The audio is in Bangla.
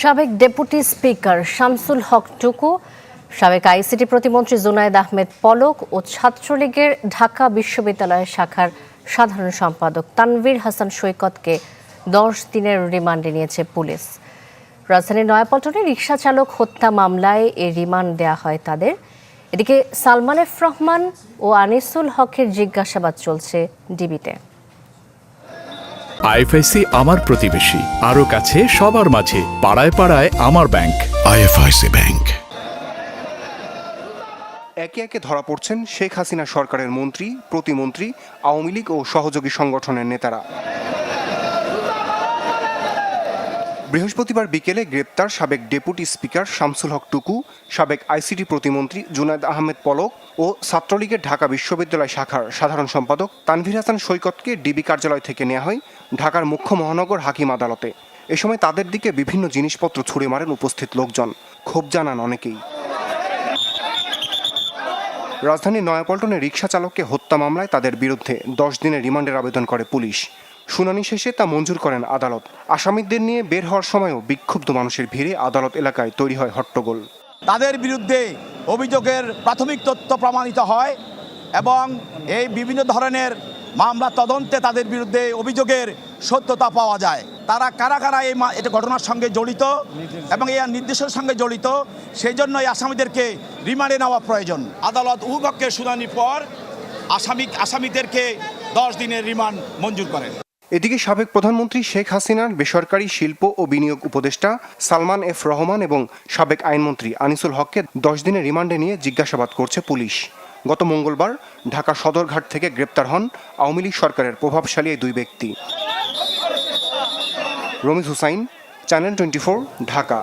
সাবেক ডেপুটি স্পিকার শামসুল হক টুকু, সাবেক আইসিটি প্রতিমন্ত্রী জুনায়েদ আহমেদ পলক ও ছাত্রলীগের ঢাকা বিশ্ববিদ্যালয় শাখার সাধারণ সম্পাদক তানভীর হাসান সৈকতকে দশ দিনের রিমান্ডে নিয়েছে পুলিশ। রাজধানীর নয়াপল্টনে রিকশা চালক হত্যা মামলায় এই রিমান্ড দেওয়া হয় তাদের। এদিকে সালমান এফ রহমান ও আনিসুল হকের জিজ্ঞাসাবাদ চলছে ডিবিতে। আইএফআইসি আমার প্রতিবেশী। আরও কাছে সবার মাঝে পাড়ায় পাড়ায় আমার ব্যাংক। IFIC bank. একে একে ধরা পড়ছেন শেখ হাসিনা সরকারের মন্ত্রী প্রতিমন্ত্রী আওয়ামী লীগ ও সহযোগী সংগঠনের নেতারা। বৃহস্পতিবার বিকেলে গ্রেপ্তার সাবেক ডেপুটি স্পিকার শামসুল হক টুকু, সাবেক আইসিটি প্রতিমন্ত্রী জুনায়দ আহমেদ পলক ও ছাত্রলীগের ঢাকা বিশ্ববিদ্যালয় শাখার সাধারণ সম্পাদক তানভীর হাসান সৈকতকে ডিবি কার্যালয় থেকে নেওয়া হয় ঢাকার মুখ্য মহানগর হাকিম আদালতে। এ সময় তাদের দিকে বিভিন্ন জিনিসপত্র ছুড়ে মারেন উপস্থিত লোকজন। ক্ষোভ জানান অনেকেই। রাজধানীর নয়াপল্টনে রিকশা চালককে হত্যা মামলায় তাদের বিরুদ্ধে দশ দিনের রিমান্ডের আবেদন করে পুলিশ। শুনানি শেষে তা মঞ্জুর করেন আদালত। আসামিদের নিয়ে বের হওয়ার সময়ও বিক্ষুব্ধ মানুষের ভিড়ে আদালত এলাকায় তৈরি হয় হট্টগোল। তাদের বিরুদ্ধে অভিযোগের প্রাথমিক তথ্য প্রমাণিত হয় এবং এই বিভিন্ন ধরনের মামলা তদন্তে তাদের বিরুদ্ধে অভিযোগের সত্যতা পাওয়া যায়। তারা কারা কারা এই এটা ঘটনার সঙ্গে জড়িত এবং এই নির্দেশের সঙ্গে জড়িত সেই জন্য এই আসামিদেরকে রিমান্ডে নেওয়া প্রয়োজন। আদালত উভপক্ষের শুনানির পর আসামি আসামিদেরকে দশ দিনের রিমান্ড মঞ্জুর করেন। এদিকে সাবেক প্রধানমন্ত্রী শেখ হাসিনার বেসরকারি শিল্প ও বিনিয়োগ উপদেষ্টা সালমান এফ রহমান এবং সাবেক আইনমন্ত্রী আনিসুল হককে দশ দিনের রিমান্ডে নিয়ে জিজ্ঞাসাবাদ করছে পুলিশ। গত মঙ্গলবার ঢাকা সদরঘাট থেকে গ্রেপ্তার হন আওয়ামী লীগ সরকারের প্রভাবশালী এই দুই ব্যক্তি। Ramiz Hussain, channel twenty Dhaka.